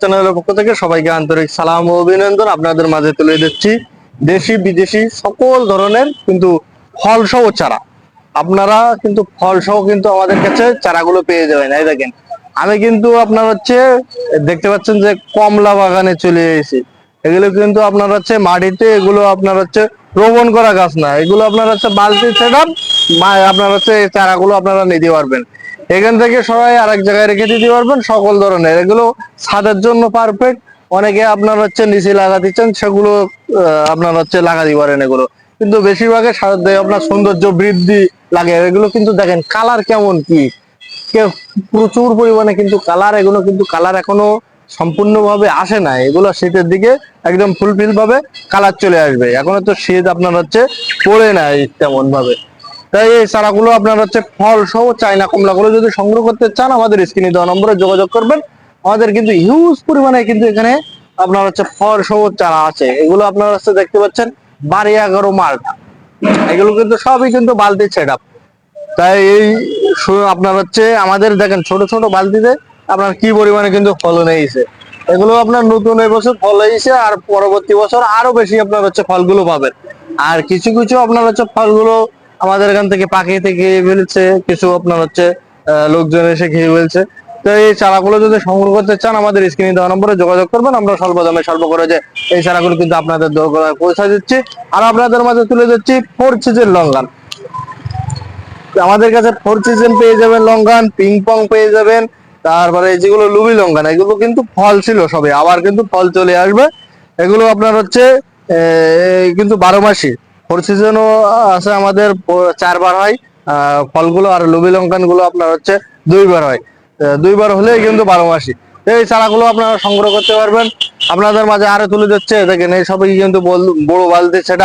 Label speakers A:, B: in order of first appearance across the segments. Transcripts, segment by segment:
A: চ্যানেলের পক্ষ থেকে সবাইকে আন্তরিক সালাম ও অভিনন্দন। আপনাদের মাঝে তুলে দিচ্ছি দেশি, বিদেশি সকল ধরনের কিন্তু ফল সহ চারা। আপনারা কিন্তু ফল সহ কিন্তু আমাদের কাছে চারাগুলো পেয়ে যাবেন, এই দেখেন। আমি কিন্তু আপনার হচ্ছে, দেখতে পাচ্ছেন যে কমলা বাগানে চলে এসেছি। এগুলো কিন্তু আপনার হচ্ছে মাটিতে এগুলো আপনার হচ্ছে রোপণ করা গাছ না। এগুলো আপনার হচ্ছে বালতি সেট আপনার হচ্ছে চারাগুলো আপনারা নিতে পারবেন। এখান থেকে সবাই আরেক জায়গায় রেখে দিতে পারবেন সকল ধরনের। এগুলো ছাদের জন্য পারফেক্ট অনেকে আপনার হচ্ছে নিচে লাগাতে চান সেগুলো আপনার হচ্ছে লাগাতে পারেন এগুলো। কিন্তু বেশিরভাগে সার দেয় আপনার সৌন্দর্য বৃদ্ধি লাগে। এগুলো কিন্তু দেখেন কালার কেমন কি? কে- প্রচুর পরিমাণে কিন্তু কালার এগুলো কিন্তু কালার এখনও সম্পূর্ণভাবে আসে না এগুলো শীতের দিকে একদম ফুলফিল ভাবে কালার চলে আসবে। এখনও তো শীত আপনার হচ্ছে পড়ে নাই তেমন ভাবে তাই এই চারাগুলো আপনার হচ্ছে ফল সহ চাইনা কমলাগুলো যদি সংগ্রহ করতে চান, আমাদের স্ক্রিনে দেওয়া নম্বরে যোগাযোগ করবেন। আমাদের কিন্তু হিউজ পরিমাণে কিন্তু এখানে আপনার হচ্ছে ফল সহ চারা আছে। এগুলো আপনার হচ্ছে দেখতে পাচ্ছেন বাড়ি এগারো মার্ক এগুলো কিন্তু সবই কিন্তু বালতি সেট তাই এই আপনার হচ্ছে আমাদের দেখেন ছোট ছোট বালতিতে আপনার কি পরিমাণে কিন্তু ফলন হয়েছে। এগুলো আপনার নতুন এই বছর ফল হয়েছে আর পরবর্তী বছর আরও বেশি আপনার হচ্ছে ফলগুলো পাবেন। আর কিছু কিছু আপনার হচ্ছে ফলগুলো আমাদের এখান থেকে পাখি থেকে ফেলছে, কিছু আপনার হচ্ছে লোকজন এসে খেয়ে ফেলছে। তো এই চারাগুলো যদি সংগ্রহ করতে চান, আমাদের স্ক্রিনে দেওয়া নম্বরে যোগাযোগ করবেন, আমরা স্বল্প দামে স্বল্প করে যে এই চারাগুলো কিন্তু আপনাদের দোকানে পৌঁছে দিচ্ছি। আর আপনাদের মাঝে তুলে দিচ্ছি ফোর সিজের লঙ্গান। আমাদের কাছে ফোর সিজন পেয়ে যাবেন লঙ্গান পিং পং পেয়ে যাবেন, তারপরে এই যেগুলো লুবি লঙ্গান, এগুলো কিন্তু ফল ছিল সবে, আবার কিন্তু ফল চলে আসবে। এগুলো আপনার হচ্ছে কিন্তু বারো মাসি। ফোর সিজনও আছে আমাদের চারবার হয়। ফলগুলো আর লুবি লঙ্কানগুলো আপনার হচ্ছে দুইবার হয়। দুইবার হলেই কিন্তু বারো মাসি। এই চারাগুলো আপনারা সংগ্রহ করতে পারবেন। আপনাদের মাঝে আরও তুলে দিচ্ছে দেখেন এই সবই কিন্তু বড় বালতি সেট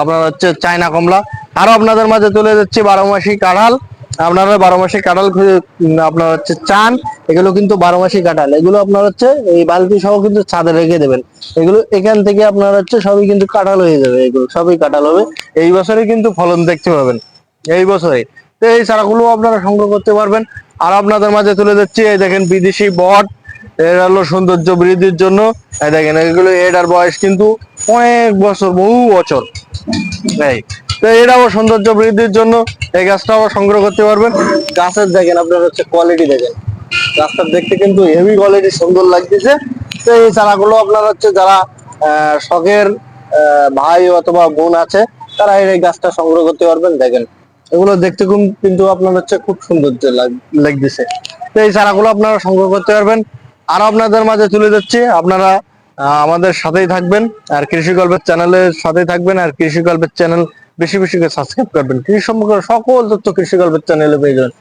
A: আপনার হচ্ছে চায়না কমলা। আরও আপনাদের মাঝে তুলে দিচ্ছি বারো মাসি কাঁঠাল। আপনারা বারো মাসে কাঁঠাল আপনার হচ্ছে চান, এগুলো কিন্তু বারো মাসে কাঁঠাল। এগুলো আপনার হচ্ছে এই বালতি সহ কিন্তু ছাদে রেখে দেবেন। এগুলো এখান থেকে আপনার হচ্ছে সবই কিন্তু কাঁঠাল হয়ে যাবে, এগুলো সবই কাঁঠাল হবে। এই বছরে কিন্তু ফলন দেখতে পাবেন, এই বছরে তো এই চারাগুলো আপনারা সংগ্রহ করতে পারবেন। আর আপনাদের মাঝে তুলে দিচ্ছি এই দেখেন বিদেশি বট এর হলো সৌন্দর্য বৃদ্ধির জন্য দেখেন, এগুলো এটার বয়স কিন্তু অনেক বছর, বহু বছর। এই, তো এটাও সৌন্দর্য বৃদ্ধির জন্য এই গাছটাও সংগ্রহ করতে পারবেন। গাছের দেখেন, আপনার হচ্ছে কোয়ালিটি দেখেন। গাছটা দেখতে কিন্তু হেভি কোয়ালিটি সুন্দর লাগতেছে। তো এই চারাগুলো আপনার হচ্ছে যারা শখের ভাই অথবা বোন আছে, তারা এই গাছটা সংগ্রহ করতে পারবেন, দেখেন। এগুলো দেখতে কিন্তু আপনার হচ্ছে খুব সৌন্দর্য লাগ- লাগতেছে। তো এই চারাগুলো আপনারা সংগ্রহ করতে পারবেন। আরও আপনাদের মাঝে তুলে যাচ্ছি আপনারা আমাদের সাথেই থাকবেন আর কৃষি গল্পের চ্যানেলের সাথেই থাকবেন আর কৃষি গল্পের চ্যানেল বেশি বেশি করে সাবস্ক্রাইব করবেন। কৃষি সম্পর্কে সকল তথ্য কৃষি গল্পের চ্যানেলে পেয়ে যাবেন।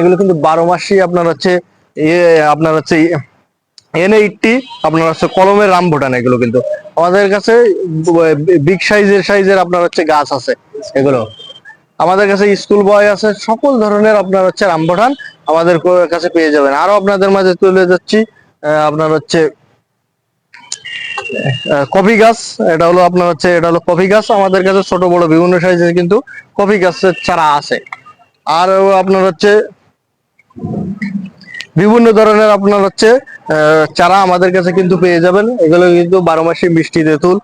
A: এগুলো কিন্তু বারো মাসই আপনার হচ্ছে ইয়ে আপনার হচ্ছে এন এইটটি আপনার হচ্ছে কলমের রাম ভুটান এগুলো কিন্তু। আমাদের কাছে বিগ সাইজের সাইজের আপনার হচ্ছে গাছ আছে এগুলো। আমাদের কাছে স্কুল বয় আছে, সকল ধরনের আপনার হচ্ছে রামবঠান আমাদের কাছে পেয়ে যাবেন। আরও আপনাদের মাঝে তুলে যাচ্ছি আপনার হচ্ছে কফি গাছ, এটা হলো আপনার হচ্ছে, এটা হলো কফি গাছ। আমাদের কাছে ছোট, বড়, বিভিন্ন সাইজের কিন্তু কফি গাছের চারা আছে। আর আপনার হচ্ছে, বিভিন্ন ধরনের আপনার হচ্ছে চারা আমাদের কাছে কিন্তু পেয়ে যাবেন। এগুলো কিন্তু বারো মাসে মিষ্টি তেঁতুল।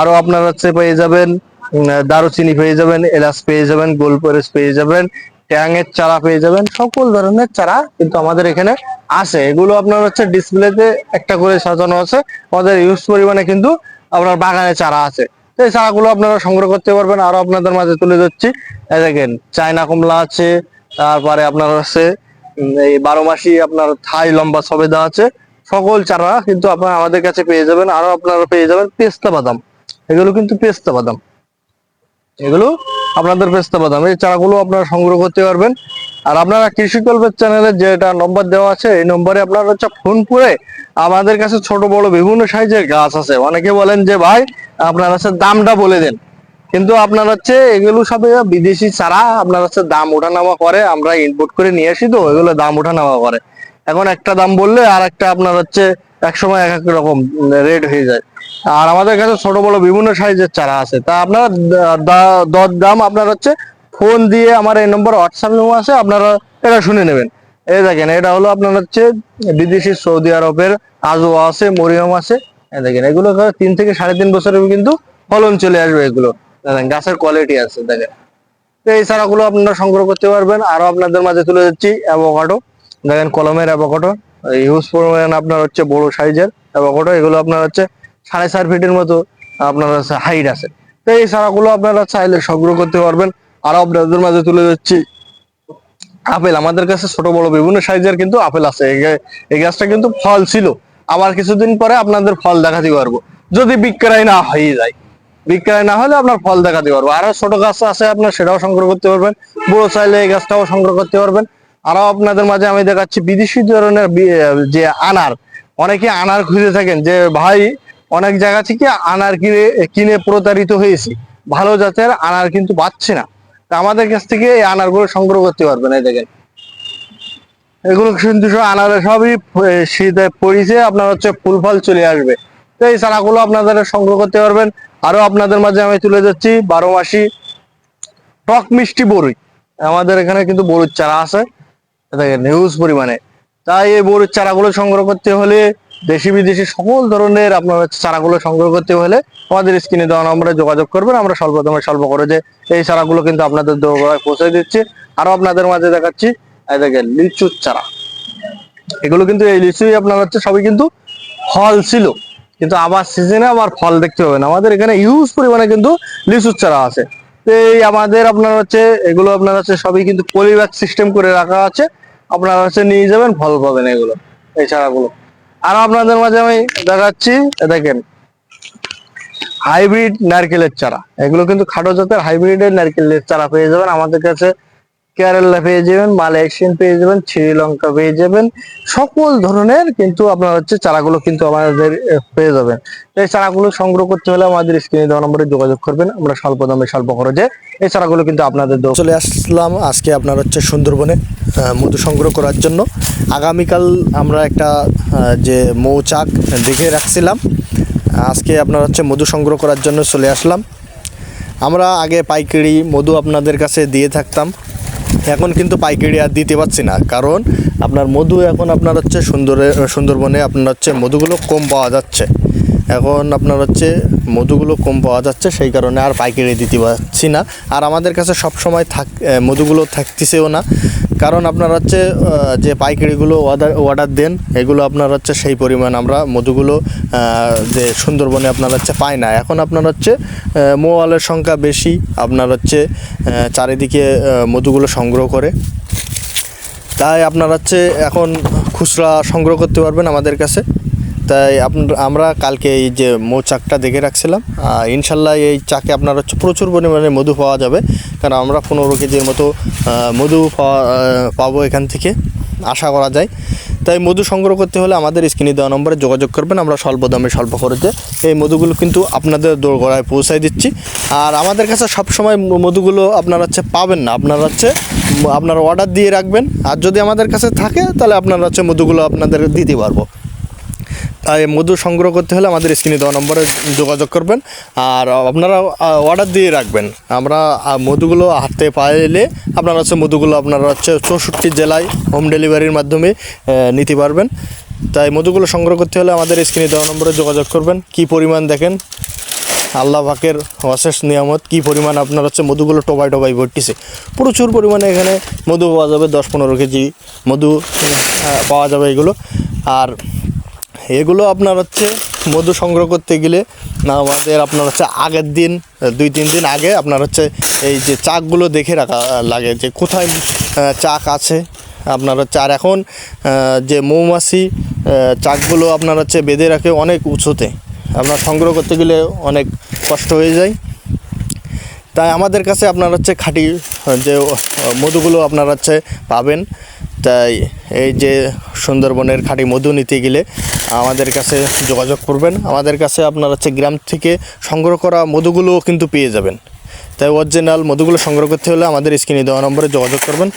A: আরও আপনার হচ্ছে পেয়ে যাবেন দারুচিনি পেয়ে যাবেন, এলাচ পেয়ে যাবেন গোলপরিচ পেয়ে যাবেন ট্যাংয়ের চারা পেয়ে যাবেন, সকল ধরনের চারা কিন্তু আমাদের এখানে আছে। এগুলো আপনার হচ্ছে ডিসপ্লেতে একটা করে সাজানো আছে। আমাদের ইউজ পরিমাণে কিন্তু আপনার বাগানে চারা আছে। এই চারাগুলো আপনারা সংগ্রহ করতে পারবেন। আরও আপনাদের মাঝে তুলে এই দেখেন, চায়না কমলা আছে, তারপরে আপনার হচ্ছে এই বারো মাসি আপনার থাই লম্বা সবেদা আছে। সকল চারা কিন্তু আপনারা আমাদের কাছে পেয়ে যাবেন। আরও আপনারা পেয়ে যাবেন পেস্তা বাদাম। এগুলো কিন্তু পেস্তা বাদাম। এগুলো আপনাদের পেস্তা বাদাম। এই চারাগুলো আপনারা সংগ্রহ করতে পারবেন। আর আপনারা কৃষি কল্পের চ্যানেলে যেটা নম্বর দেওয়া আছে, এই নম্বরে আপনারা হচ্ছে ফোন করে আমাদের কাছে ছোট, বড়, বিভিন্ন সাইজের গাছ আছে। অনেকে বলেন যে, ভাই, আপনার হচ্ছে দামটা বলে দেন। কিন্তু আপনার হচ্ছে এগুলো সব বিদেশি চারা। আপনার হচ্ছে দাম ওঠানামা করে। আমরা ইনপুট করে নিয়ে আসি তো এগুলো দাম ওঠানামা করে। এখন একটা দাম বললে আর একটা আপনার হচ্ছে এক সময় এক এক রকম রেট হয়ে যায়। আর আমাদের কাছে ছোট বড় বিভিন্ন সাইজের চারা আছে। তা আপনার দর দাম আপনার হচ্ছে ফোন দিয়ে আমার এই নম্বর হোয়াটসঅ্যাপ নম্বর আছে, আপনারা এটা শুনে নেবেন। এই দেখেন, এটা হলো আপনার হচ্ছে বিদেশি সৌদি আরবের আজোয়া আছে, মরিয়ম আছে। দেখেন, এগুলো তিন থেকে সাড়ে তিন বছরের কিন্তু ফলন চলে আসবে এগুলো। দেখেন, গাছের কোয়ালিটি আছে, দেখেন। তো এই চারাগুলো আপনারা সংগ্রহ করতে পারবেন। আরও আপনাদের মাঝে তুলে যাচ্ছি অ্যাভোকাডো দেখেন, কলমের অ্যাভোকাডো হিউজ পরিমাণ আপনার হচ্ছে বড় সাইজের অ্যাভোকাডো এগুলো আপনার হচ্ছে সাড়ে চার ফিটের মতো আপনার হচ্ছে হাইট আছে। তো এই চারাগুলো আপনারা চাইলে সংগ্রহ করতে পারবেন। আরও আপনাদের মাঝে তুলে যাচ্ছি আপেল। আমাদের কাছে ছোট, বড় বিভিন্ন সাইজের কিন্তু আপেল আছে। এই গাছটা কিন্তু ফল ছিল। আবার কিছুদিন পরে আপনাদের ফল দেখাতে পারব। যদি বিক্রয় না হয়ে যায়। বিক্রয় না হলে আপনার ফল দেখাতে পারব। আরও ছোট গাছ আছে আপনার, সেটাও সংগ্রহ করতে পারবেন। বড় চাইলে এই গাছটাও সংগ্রহ করতে পারবেন। আরও আপনাদের মাঝে আমি দেখাচ্ছি বিদেশি ধরনের যে আনার। অনেকে আনার খুঁজে থাকেন যে, ভাই, অনেক জায়গা থেকে আনার কিনে কিনে প্রতারিত হয়েছি। ভালো জাতের আনার কিন্তু পাচ্ছি না। তা আমাদের কাছ থেকে এই আনারগুলো সংগ্রহ করতে পারবেন, এই দেখেন। এগুলো কিন্তু আনারে সবই শীতে পড়িছে, আপনার হচ্ছে ফুল ফল চলে আসবে। তো এই চারাগুলো আপনাদের সংগ্রহ করতে পারবেন। আরও আপনাদের মাঝে আমি তুলে যাচ্ছি বারো মাসি টক মিষ্টি বরুই। আমাদের এখানে কিন্তু বরুর চারা আছে। দেখেন হিউজ পরিমাণে। তাই এই বড়ুর চারাগুলো সংগ্রহ করতে হলে দেশি বিদেশি সকল ধরনের আপনার চারাগুলো সংগ্রহ করতে হলে আমাদের স্ক্রিনে দেওয়া নম্বরে যোগাযোগ করবেন। আমরা স্বল্প দামে স্বল্প করে যে এই চারাগুলো কিন্তু আপনাদের দোকানে পৌঁছে দিচ্ছি। আরও আপনাদের মাঝে দেখাচ্ছি দেখেন, লিচুর চারা। এগুলো কিন্তু এই লিচুই আপনার হচ্ছে সবই কিন্তু ফল ছিল। কিন্তু আবার সিজনে আবার ফল দেখতে পাবেন। আমাদের এখানে ইউজ পরিমাণে কিন্তু লিচুর চারা আছে। এই আমাদের আপনার হচ্ছে, এগুলো আপনার হচ্ছে সবই কিন্তু পলিব্যাগ সিস্টেম করে রাখা আছে। আপনারা হচ্ছে নিয়ে যাবেন, ফল পাবেন এগুলো, এই চারাগুলো আর আপনাদের মাঝে আমি দেখাচ্ছি দেখেন। হাইব্রিড নারকেলের চারা। এগুলো কিন্তু খাটো জাতের হাইব্রিডের নারকেলের চারা পেয়ে যাবেন। আমাদের কাছে কেরালা পেয়ে যাবেন মালয়েশিয়ান পেয়ে যাবেন শ্রীলঙ্কা পেয়ে যাবেন, সকল ধরনের কিন্তু আপনার হচ্ছে চারাগুলো কিন্তু আমাদের পেয়ে যাবেন। এই চারাগুলো সংগ্রহ করতে হলে আমাদের স্ক্রিনে দেওয়া নম্বরে যোগাযোগ করবেন, আমরা স্বল্প দামে, স্বল্প খরচে এই চারাগুলো কিন্তু আপনাদের
B: চলে আসলাম আজকে আপনার হচ্ছে সুন্দরবনে মধু সংগ্রহ করার জন্য। আগামীকাল আমরা একটা যে মৌচাক দেখে রাখছিলাম, আজকে আপনার হচ্ছে মধু সংগ্রহ করার জন্য চলে আসলাম। আমরা আগে পাইকারি মধু আপনাদের কাছে দিয়ে থাকতাম। এখন কিন্তু পাইকারি আর দিতে পারছি না। কারণ আপনার মধু এখন আপনার হচ্ছে সুন্দরে সুন্দরবনে আপনার হচ্ছে মধুগুলো কম পাওয়া যাচ্ছে। এখন আপনার হচ্ছে মধুগুলো কম পাওয়া যাচ্ছে, সেই কারণে আর পাইকারি দিতে পারছি না। আর আমাদের কাছে সব সময় থাক মধুগুলো থাকতেছেও না। কারণ আপনার হচ্ছে যে পাইকারিগুলো অর্ডার অর্ডার দেন, এগুলো আপনার হচ্ছে সেই পরিমাণ আমরা মধুগুলো যে সুন্দরবনে আপনার হচ্ছে পাই না। এখন আপনার হচ্ছে মোয়ালের সংখ্যা বেশি, আপনার হচ্ছে চারিদিকে মধুগুলো সংগ্রহ করে। তাই আপনার হচ্ছে এখন খুচরা সংগ্রহ করতে পারবেন আমাদের কাছে। তাই আপনার, আমরা কালকে এই যে মৌচাকটা দেখে রাখছিলাম ইনশাল্লাহ এই চাকে আপনার হচ্ছে প্রচুর পরিমাণে মধু পাওয়া যাবে, কারণ আমরা পনেরো কেজির মতো মধু পাবো এখান থেকে, আশা করা যায়। তাই মধু সংগ্রহ করতে হলে আমাদের স্ক্রিনে দেওয়া নম্বরে যোগাযোগ করবেন, আমরা স্বল্প দামে স্বল্প খরচে এই মধুগুলো কিন্তু আপনাদের দোরগোড়ায় পৌঁছায় দিচ্ছি। আর আমাদের কাছে সবসময় মধুগুলো আপনারা হচ্ছে পাবেন না, আপনারা হচ্ছে আপনারা অর্ডার দিয়ে রাখবেন, আর যদি আমাদের কাছে থাকে, তাহলে আপনারা হচ্ছে মধুগুলো আপনাদের দিতে পারব। মধু সংগ্রহ করতে হলে আমাদের স্ক্রিনে দেওয়া নম্বরে যোগাযোগ করবেন। আর আপনারা অর্ডার দিয়ে রাখবেন। আমরা মধুগুলো হাতে পাইলে আপনারা হচ্ছে মধুগুলো আপনারা হচ্ছে চৌষট্টি জেলায় হোম ডেলিভারির মাধ্যমে নিতে পারবেন। তাই মধুগুলো সংগ্রহ করতে হলে আমাদের স্ক্রিনে দেওয়া নম্বরে যোগাযোগ করবেন। কি পরিমাণ দেখেন? আল্লাহ পাকের অশেষ নিয়ামত, কি পরিমাণ আপনার হচ্ছে মধুগুলো টোবাই টোবাই ভর্তিছে। প্রচুর পরিমাণে এখানে মধু পাওয়া যাবে, দশ পনেরো কেজি মধু পাওয়া যাবে এগুলো। আর এগুলো আপনার হচ্ছে মধু সংগ্রহ করতে গেলে না আমাদের আপনার হচ্ছে আগের দিন, দুই, তিন দিন আগে আপনার হচ্ছে এই যে চাকগুলো দেখে রাখা লাগে যে কোথায় চাক আছে। আপনার হচ্ছে আর এখন যে মৌমাছি চাকগুলো আপনার হচ্ছে বেঁধে রাখে অনেক উঁচুতে। আপনার সংগ্রহ করতে গেলে অনেক কষ্ট হয়ে যায়। তাই আমাদের কাছে আপনার হচ্ছে খাঁটি, যে মধুগুলো আপনার হচ্ছে পাবেন। তাই এই যে সুন্দরবনের খাঁটি মধু নিতে গেলে আমাদের কাছে যোগাযোগ করবেন। আমাদের কাছে আপনার হচ্ছে গ্রাম থেকে সংগ্রহ করা মধুগুলোও কিন্তু পেয়ে যাবেন। তাই অরিজিনাল মধুগুলো সংগ্রহ করতে হলে আমাদের স্ক্রিনে দেওয়া নম্বরে যোগাযোগ করবেন।